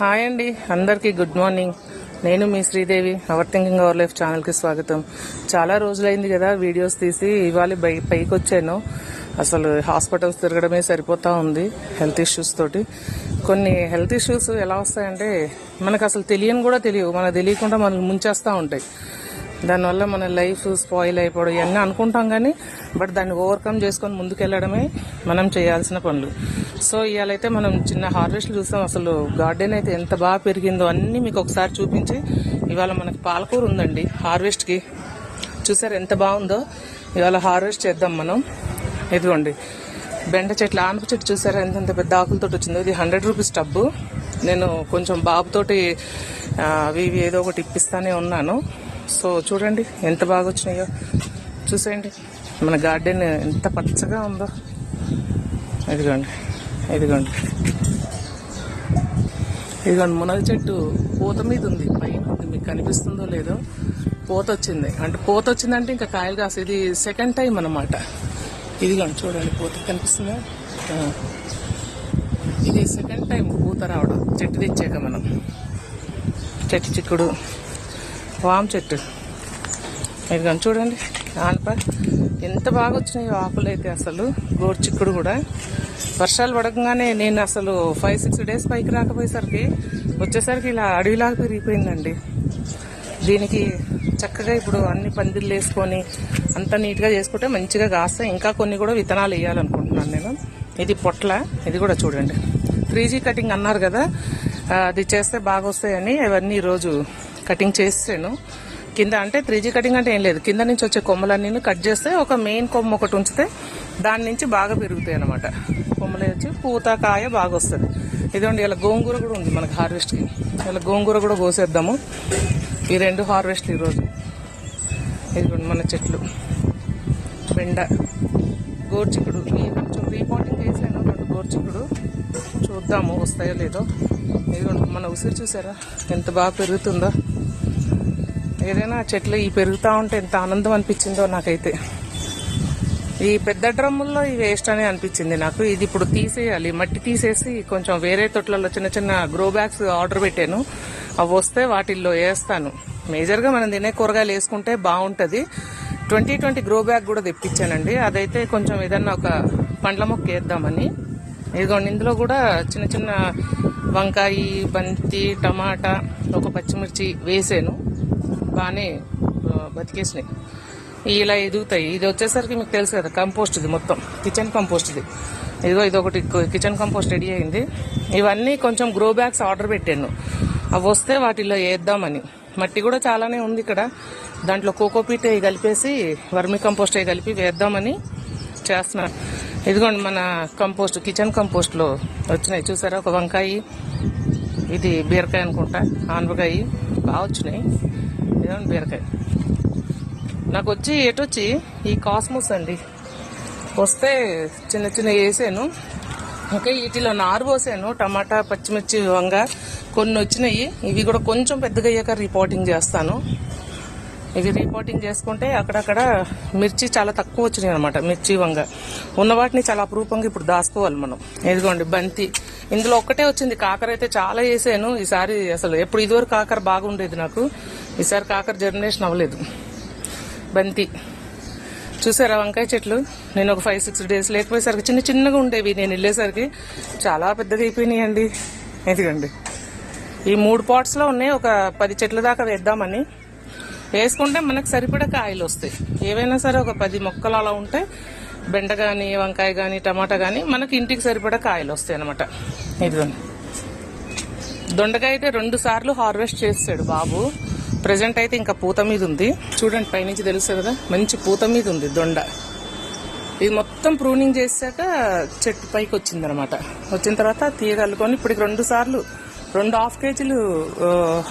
Hi అండి అందరికీ good morning. నేను మీ Sridevi our thinking our life ఛానల్కి స్వాగతం. చాలా రోజులైంది కదా వీడియోస్ తీసి ఇవాళ బై పైకి వచ్చాను అసలు హాస్పిటల్స్ తిరగడమే సరిపోతా ఉంది హెల్త్ ఇష్యూస్ తోటి. కొన్ని హెల్త్ ఇష్యూస్ ఎలా వస్తాయంటే మనకు అసలు తెలియని కూడా తెలియవు. మనకు తెలియకుండా మనల్ని ముంచేస్తూ ఉంటాయి. దానివల్ల మన లైఫ్ స్పాయిల్ అయిపోవడం ఇవన్నీ అనుకుంటాం కానీ బట్ దాన్ని ఓవర్కమ్ చేసుకొని ముందుకెళ్ళడమే మనం చేయాల్సిన పనులు. సో ఇవాళైతే మనం చిన్న హార్వెస్ట్ చూస్తాం. అసలు గార్డెన్ అయితే ఎంత బాగా పెరిగిందో అన్నీ మీకు ఒకసారి చూపించి ఇవాళ మనకి పాలకూర ఉందండి హార్వెస్ట్కి. చూసారు ఎంత బాగుందో? ఇవాళ హార్వెస్ట్ చేద్దాం మనం. ఇదిగోండి. బెండ చెట్లు ఆనప చెట్టు చూసారా? ఎంతంత పెద్ద ఆకులతో వచ్చిందో. ఇది హండ్రెడ్ రూపీస్ టబ్బు. నేను కొంచెం బాబుతోటి అవి ఇవి ఏదో ఒకటి ఇప్పిస్తానే ఉన్నాను. సో చూడండి ఎంత బాగా వచ్చినాయో చూసేయండి మన గార్డెన్ ఎంత పచ్చగా ఉందో. ఇదిగోండి ఇదిగోండి. ఇదిగోండి మునగ చెట్టు పూత మీద ఉంది పైన ఉంది. మీకు కనిపిస్తుందో లేదో పూత వచ్చింది అంటే పూత వచ్చిందంటే ఇంకా కాయలు కాసి ఇది సెకండ్ టైం అన్నమాట. ఇదిగోండి చూడండి పూత కనిపిస్తుందా? ఇది సెకండ్ టైం పూత రావడం చెట్టు తెచ్చాక మనం. చెట్టు చిక్కుడు. వామ్ చెట్టు. ఇదిగోండి చూడండి ఆనప ఎంత బాగా వచ్చినాయి ఆకులు అయితే అసలు గోరు చిక్కుడు కూడా. వర్షాలు పడకంగానే నేను అసలు ఫైవ్ సిక్స్ డేస్ పైకి రాకపోయేసరికి వచ్చేసరికి ఇలా అడవిలాగా పెరిగిపోయిందండి. దీనికి చక్కగా ఇప్పుడు అన్ని పందిర్లు వేసుకొని అంత నీట్గా చేసుకుంటే మంచిగా కాస్తాయి. ఇంకా కొన్ని కూడా విత్తనాలు వేయాలనుకుంటున్నాను నేను. ఇది పొట్ల ఇది కూడా చూడండి. త్రీ కటింగ్ అన్నారు కదా అది చేస్తే బాగా వస్తాయని అవన్నీ ఈరోజు కటింగ్ చేసాను కింద అంటే త్రీ కటింగ్ అంటే ఏం లేదు. కింద నుంచి వచ్చే కొమ్మలన్నీ కట్ చేస్తే ఒక మెయిన్ కొమ్మ ఒకటి ఉంచితే దాని నుంచి బాగా పెరుగుతాయి అనమాట కొమ్మలు వచ్చి పూత కాయ బాగా వస్తుంది. ఇదిగోండి ఇలా గోంగూర కూడా ఉంది మనకి హార్వెస్ట్కి ఇలా గోంగూర కూడా కోసేద్దాము. ఈ రెండు హార్వెస్ట్ ఈరోజు. ఇదిగోండి మన చెట్లు. బెండ గోర్చికుడు ఇవి కొంచెం రీపోర్టింగ్ చేశాను. రెండు గోర్చికుడు చూద్దాము వస్తాయో లేదో. ఇదిగోండి మన ఉసిరి చూసారా? ఎంత బాగా పెరుగుతుందో. ఏదైనా చెట్లు ఈ పెరుగుతూ ఉంటే ఎంత ఆనందం అనిపించిందో నాకైతే. ఈ పెద్ద డ్రమ్ముల్లో ఇవి వేస్ట్ అని అనిపించింది నాకు. ఇది ఇప్పుడు తీసేయాలి. మట్టి తీసేసి కొంచెం వేరే తొట్లలో చిన్న చిన్న గ్రో బ్యాగ్స్ ఆర్డర్ పెట్టాను. అవి వస్తే వాటిల్లో వేస్తాను. మేజర్గా మనం తినే కూరగాయలు వేసుకుంటే బాగుంటుంది. ట్వంటీ ట్వంటీ గ్రో బ్యాగ్ కూడా తెప్పించానండి. అదైతే కొంచెం ఏదన్నా ఒక పండ్ల మొక్క వేద్దామని. ఇదిగోండి ఇందులో కూడా చిన్న చిన్న వంకాయ బంతి టమాటా ఒక పచ్చిమిర్చి వేసాను. బాగానే బతికేసినాయి. ఇలా ఎదుగుతాయి. ఇది వచ్చేసరికి మీకు తెలుసు కదా కంపోస్ట్ ఇది మొత్తం. కిచెన్ కంపోస్ట్ ఇది ఇదిగో ఇది ఒకటి కిచెన్ కంపోస్ట్ రెడీ అయింది. ఇవన్నీ కొంచెం గ్రో బ్యాగ్స్ ఆర్డర్ పెట్టాను. అవి వస్తే వాటిలో వేద్దామని మట్టి కూడా చాలానే ఉంది ఇక్కడ. దాంట్లో కోకోపీట్ అవి కలిపేసి వర్మి కంపోస్ట్ అవి కలిపి వేద్దామని చేస్తున్నాను ఇదిగోండి మన కంపోస్ట్ కిచెన్ కంపోస్ట్లో వచ్చినాయి. చూసారా? ఒక వంకాయ ఇది బీరకాయ అనుకుంటా ఆనపకాయ. బాగా వచ్చినాయి. ఇదండి బీరకాయ. నాకు వచ్చి ఎటొచ్చి ఈ కాస్మోస్ అండి. వస్తే చిన్న చిన్న వేసాను. ఓకే వీటిలో నారు పోసాను టమాటా పచ్చిమిర్చి వంగ కొన్ని వచ్చినాయి. ఇవి కూడా కొంచెం పెద్దగా అయ్యాక రిపోర్టింగ్ చేస్తాను. ఇవి రిపోర్టింగ్ చేసుకుంటే అక్కడక్కడ మిర్చి చాలా తక్కువ వచ్చినాయి అనమాట మిర్చి వంగ. ఉన్న వాటిని చాలా అపురూపంగా ఇప్పుడు దాచుకోవాలి మనం. ఇదిగోండి బంతి. ఇందులో ఒక్కటే వచ్చింది. కాకర అయితే చాలా వేసాను ఈసారి అసలు ఎప్పుడు ఇదివరకు కాకర బాగుండేది నాకు. ఈసారి కాకర జర్మినేషన్ అవ్వలేదు. బంతి. చూసారా వంకాయ చెట్లు? నేను ఒక ఫైవ్ సిక్స్ డేస్ లేకపోయేసరికి చిన్న చిన్నగా ఉండేవి నేను వెళ్ళేసరికి. చాలా పెద్దగా అండి ఇదిగండి. ఈ మూడు పాట్స్లో ఉన్నాయి. ఒక పది చెట్ల దాకా వేద్దామని. వేసుకుంటే మనకు సరిపడా కాయలు వస్తాయి. ఏవైనా సరే ఒక పది మొక్కలు అలా ఉంటే బెండ కానీ వంకాయ కానీ టమాటా కానీ మనకి ఇంటికి సరిపడా కాయలు వస్తాయి అనమాట ఇదిగోండి. దొండకాయ అయితే రెండు సార్లు హార్వెస్ట్ చేస్తాడు బాబు. ప్రజెంట్ అయితే ఇంకా పూత మీద ఉంది. చూడండి పైనుంచి తెలుసు కదా మంచి పూత మీద ఉంది దొండ. ఇది మొత్తం ప్రూనింగ్ చేశాక చెట్టు పైకి వచ్చింది అనమాట వచ్చిన తర్వాత తీయగలుకొని ఇప్పటికి రెండు సార్లు రెండు హాఫ్ కేజీలు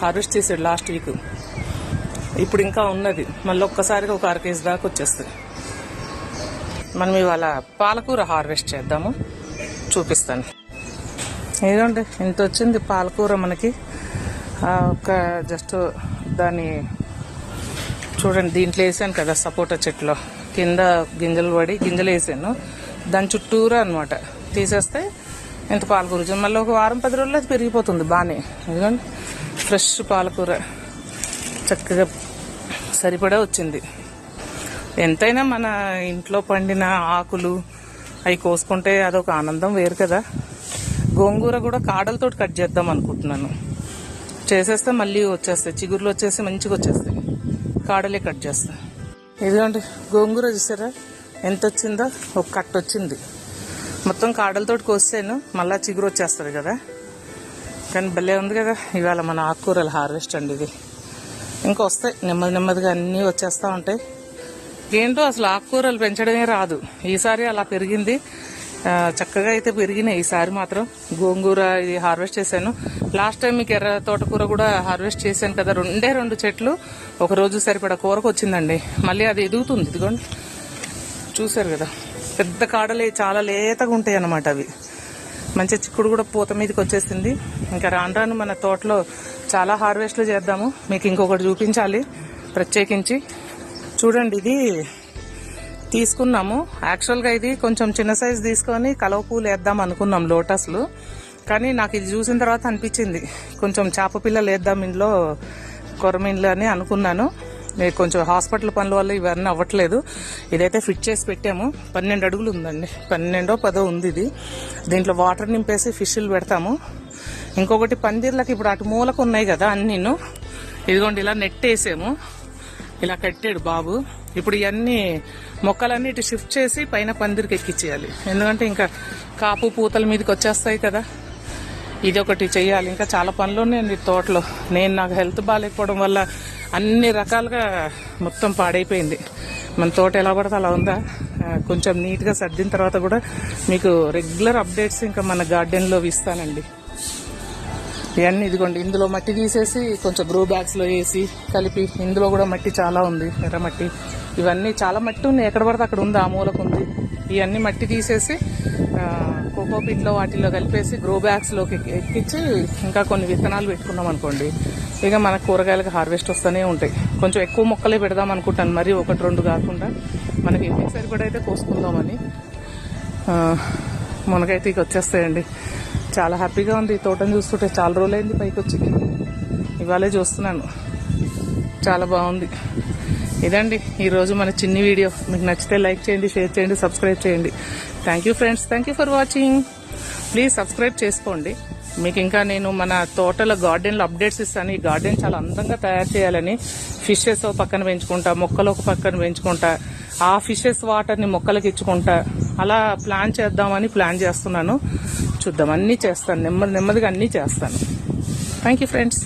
హార్వెస్ట్ చేసాడు లాస్ట్ వీక్. ఇప్పుడు ఇంకా ఉన్నది. మళ్ళీ ఒక్కసారిగా ఒక అర కేజీ దాకా వచ్చేస్తుంది. మనం ఇవాళ పాలకూర హార్వెస్ట్ చేద్దాము. చూపిస్తాను. ఏదండి ఇంత వచ్చింది పాలకూర మనకి. ఒక జస్ట్ దాన్ని చూడండి దీంట్లో వేసాను కదా సపోటా చెట్లో కింద గింజలు పడి గింజలు వేసాను. దాని చుట్టూరా అనమాట తీసేస్తే ఇంత పాలకూర వచ్చింది. మళ్ళీ ఒక వారం పది రోజుల్లో అది పెరిగిపోతుంది బాగానే. ఎందుకంటే ఫ్రెష్ పాలకూర. చక్కగా సరిపడా వచ్చింది. ఎంతైనా మన ఇంట్లో పండిన ఆకులు అవి కోసుకుంటే అదొక ఆనందం వేరు కదా. గోంగూర కూడా కాడలతో కట్ చేద్దాం అనుకుంటున్నాను. చేసేస్తే మళ్ళీ వచ్చేస్తాయి. చిగురులు వచ్చేసి మంచిగా వచ్చేస్తాయి. కాడలే కట్ చేస్తా. ఇదిగోండి గోంగూర చూసారా? ఎంత వచ్చిందో? ఒక కట్ట వచ్చింది. మొత్తం కాడలతోటి కోసాను మళ్ళీ చిగురు వచ్చేస్తుంది కదా. కానీ భలే ఉంది కదా. ఇవాళ మన ఆకుకూరల హార్వెస్ట్ అండి ఇది. ఇంకా వస్తాయి. నెమ్మది నెమ్మదిగా అన్నీ వచ్చేస్తూ ఉంటాయి. ఏంటో అసలు ఆకుకూరలు పెంచడమే రాదు. ఈసారి అలా పెరిగింది. చక్కగా అయితే పెరిగినాయి ఈసారి మాత్రం. గోంగూర ఇది హార్వెస్ట్ చేశాను. లాస్ట్ టైం మీకు ఎర్ర తోటకూర కూడా హార్వెస్ట్ చేశాను కదా. రెండే రెండు చెట్లు ఒక రోజు సరిపడా కూరకు వచ్చిందండి. మళ్ళీ అది ఎదుగుతుంది. ఇదిగోండి. చూశారు కదా. పెద్ద కాడలే చాలా లేతగా ఉంటాయి అన్నమాట అవి. మంచి చిక్కుడు కూడా పూత మీదకి వచ్చేసింది. ఇంకా రాను రాను మన తోటలో చాలా హార్వెస్ట్లు చేద్దాము. మీకు ఇంకొకటి చూపించాలి. ప్రత్యేకించి చూడండి ఇది తీసుకున్నాము. యాక్చువల్గా ఇది కొంచెం చిన్న సైజు తీసుకొని కలవ పూలు వేద్దాం అనుకున్నాం లోటస్లు. కానీ నాకు ఇది చూసిన తర్వాత అనిపించింది. కొంచెం చేప పిల్లలు వేద్దాం ఇంట్లో కొరమిండ్లు అని అనుకున్నాను. కొంచెం హాస్పిటల్ పనుల వల్ల ఇవన్నీ అవ్వట్లేదు. ఇదైతే ఫిట్ చేసి పెట్టాము. పన్నెండు అడుగులు ఉందండి. పన్నెండో పదో ఉంది ఇది. దీంట్లో వాటర్ నింపేసి ఫిష్లు పెడతాము. ఇంకొకటి పందిర్లకి ఇప్పుడు అటు మూలకు ఉన్నాయి కదా అన్నీను. ఇదిగోండి ఇలా నెట్ వేసాము. ఇలా కట్టాడు బాబు. ఇప్పుడు ఇవన్నీ మొక్కలన్నీ ఇటు షిఫ్ట్ చేసి పైన పందిరికి ఎక్కించేయాలి ఎందుకంటే ఇంకా కాపు పూతల మీదకి వచ్చేస్తాయి కదా. ఇది ఒకటి చేయాలి ఇంకా చాలా పనులు ఉన్నాయండి తోటలో. నేను నాకు హెల్త్ బాగాలేకపోవడం వల్ల అన్ని రకాలుగా మొత్తం పాడైపోయింది. మన తోట ఎలా పడితే అలా ఉందా? కొంచెం నీట్గా సర్దిన తర్వాత కూడా మీకు రెగ్యులర్ అప్డేట్స్ ఇంకా మన గార్డెన్లో ఇస్తానండి. ఇవన్నీ ఇదిగోండి. ఇందులో మట్టి తీసేసి కొంచెం గ్రో బ్యాగ్స్లో వేసి కలిపి ఇందులో కూడా మట్టి చాలా ఉంది ఎర్ర మట్టి. ఇవన్నీ చాలా మట్టి ఉన్నాయి. ఎక్కడ పడితే అక్కడ ఉంది ఆ మూలకు ఉంది. ఇవన్నీ మట్టి తీసేసి ఆ, కోకో పిట్లో వాటిల్లో కలిపేసి గ్రో బ్యాగ్స్లోకి ఎక్కి- ఎక్కించి ఇంకా కొన్ని విత్తనాలు పెట్టుకున్నాం అనుకోండి. ఇక మన కూరగాయలకు హార్వెస్ట్ వస్తూనే ఉంటాయి. కొంచెం ఎక్కువ మొక్కలే పెడదాం అనుకుంటాను. మరి ఒకటి రెండు కాకుండా మనకి ఇంటికి సరిపడైతే కోసుకుందామని. మనకైతే ఇక వచ్చేస్తాయండి. చాలా హ్యాపీగా ఉంది. ఈ తోటను చూస్తుంటే చాలా రోజులైంది పైకి వచ్చి ఇవాళే చూస్తున్నాను. చాలా బాగుంది. ఇదండి ఈరోజు మన చిన్ని వీడియో. మీకు నచ్చితే లైక్ చేయండి షేర్ చేయండి సబ్స్క్రైబ్ చేయండి. Thank you friends thank you for watching please subscribe చేసుకోండి. మీకు ఇంకా నేను మన తోటల గార్డెన్లో అప్డేట్స్ ఇస్తాను. ఈ గార్డెన్ చాలా అందంగా తయారు చేయాలని ఫిషెస్ పక్కన పెంచుకుంటా మొక్కలు ఒక పక్కన పెంచుకుంటా ఆ ఫిషెస్ వాటర్ని మొక్కలకి ఇచ్చుకుంటా. అలా ప్లాన్ చేద్దామని ప్లాన్ చేస్తున్నాను. చూద్దాం. అన్నీ చేస్తాను. నెమ్మది నెమ్మదిగా అన్నీ చేస్తాను. Thank you friends